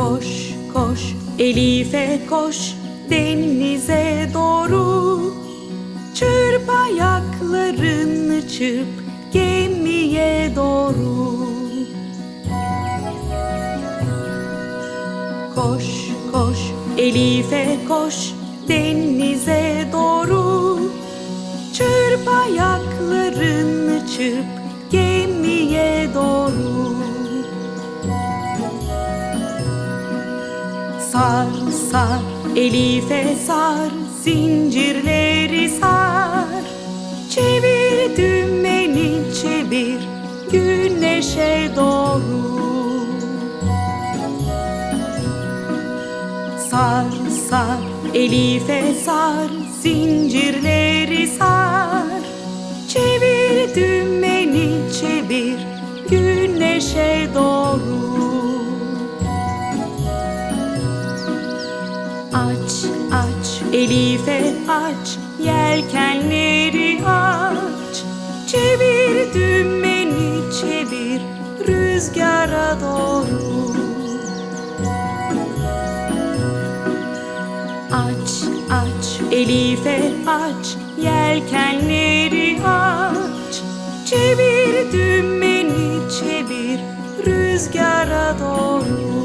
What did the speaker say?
Koş koş. Elif'e koş denize doğru. Çırp ayaklarını çırp gemiye doğru. Koş koş. Elif'e koş denize doğru. Çırp ayaklarını çırp Sar sar. Elif'e sar zincirleri sar. Çevir dümeni çevir güneşe doğru. Sar sar. Elif'e sar zincirleri sar. Çevir dümeni çevir güneşe doğru Aç aç. Elif'e aç yelkenleri aç. Çevir dümeni çevir rüzgara doğru. Aç aç. Elif'e aç yelkenleri aç. Çevir dümeni çevir rüzgara doğru